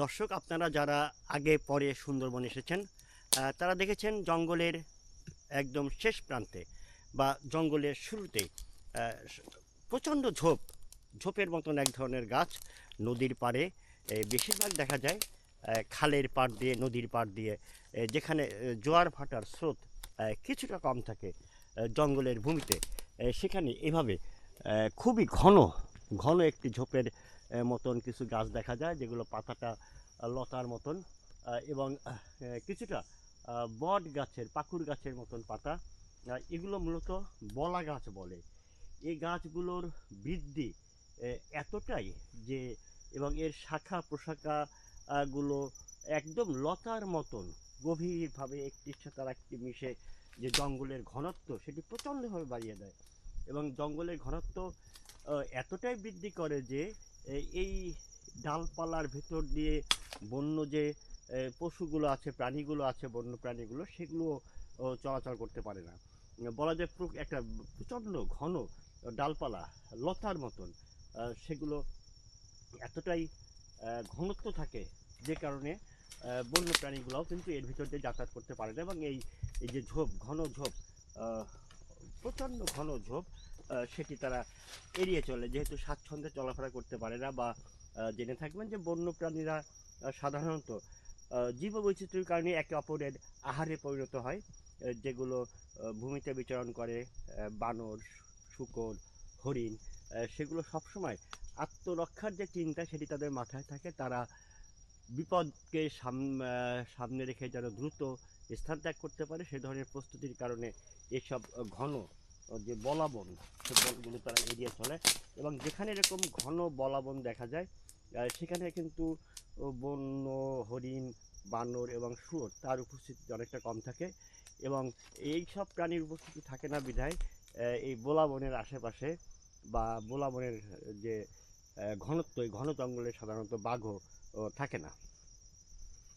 দর্শক, আপনারা যারা আগে পরে সুন্দরবন এসেছেন তারা দেখেছেন জঙ্গলের একদম শেষ প্রান্তে বা জঙ্গলের শুরুতে প্রচণ্ড ঝোপ, ঝোপের মতন এক ধরনের গাছ নদীর পাড়ে বেশিরভাগ দেখা যায় খালের পাড় দিয়ে, নদীর পাড় দিয়ে যেখানে জোয়ার ভাটার স্রোত কিছুটা কম থাকে জঙ্গলের ভূমিতে সেখানে এভাবে খুবই ঘন ঘন একটি ঝোপের মতন কিছু গাছ দেখা যায় যেগুলো পাতাটা লতার মতন এবং কিছুটা বট গাছের পাকুর গাছের মতন পাতা এগুলো মূলত বলা গাছ বলে। এই গাছগুলোর বৃদ্ধি এতটাই যে এবং এর শাখা প্রশাখা আহ, গুলো একদম লতার মতন গভীরভাবে একটির সাথে একটি মিশে যে জঙ্গলের ঘনত্ব সেটি প্রচণ্ডভাবে বাড়িয়ে দেয়। এবং জঙ্গলের ঘনত্ব এতটাই বৃদ্ধি করে যে এই ডালপালার ভেতর দিয়ে বন্য যে পশুগুলো আছে, প্রাণীগুলো আছে, বন্য প্রাণীগুলো, সেগুলো চলাচল করতে পারে না। বলা যায় একটা প্রচণ্ড ঘন ডালপালা, লতার মতন সেগুলো এতটাই ঘনত্ব থাকে যে কারণে বন্য প্রাণীগুলোও কিন্তু এর ভিতর দিয়ে যাতায়াত করতে পারে না এবং এই এই যে ঝোপ, ঘন ঝোপ প্রচণ্ড ঘন ঝোপ সেটি তারা এড়িয়ে চলে। যেহেতু স্বাচ্ছন্দ্যে চলাফেরা করতে পারে না বা জেনে থাকবেন যে বন্য প্রাণীরা সাধারণত জীববৈচিত্র্যের কারণে একে অপরের আহারে পরিণত হয় যেগুলো ভূমিতে বিচরণ করে বানর, শুকর, হরিণ সেগুলো সবসময় আত্মরক্ষার যে চিন্তা সেটি তাদের মাথায় থাকে। তারা বিপদকে সাম- সামনে রেখে যেন দ্রুত স্থান ত্যাগ করতে পারে, সে ধরনের প্রস্তুতির কারণে এসব ঘন যে বলাবন সে বনগুলো তারা এড়িয়ে চলে। এবং যেখানে এরকম ঘন বলাবন দেখা যায় সেখানে কিন্তু বন্য, হরিণ, বানর এবং শুয়োর তার উপস্থিতি অনেকটা কম থাকে। এবং এই সব প্রাণীর উপস্থিতি থাকে না বিধায় এই বোলাবনের আশেপাশে বা বোলাবনের যে ঘনত্ব, এই ঘন জঙ্গলে সাধারণত বাঘও থাকে না।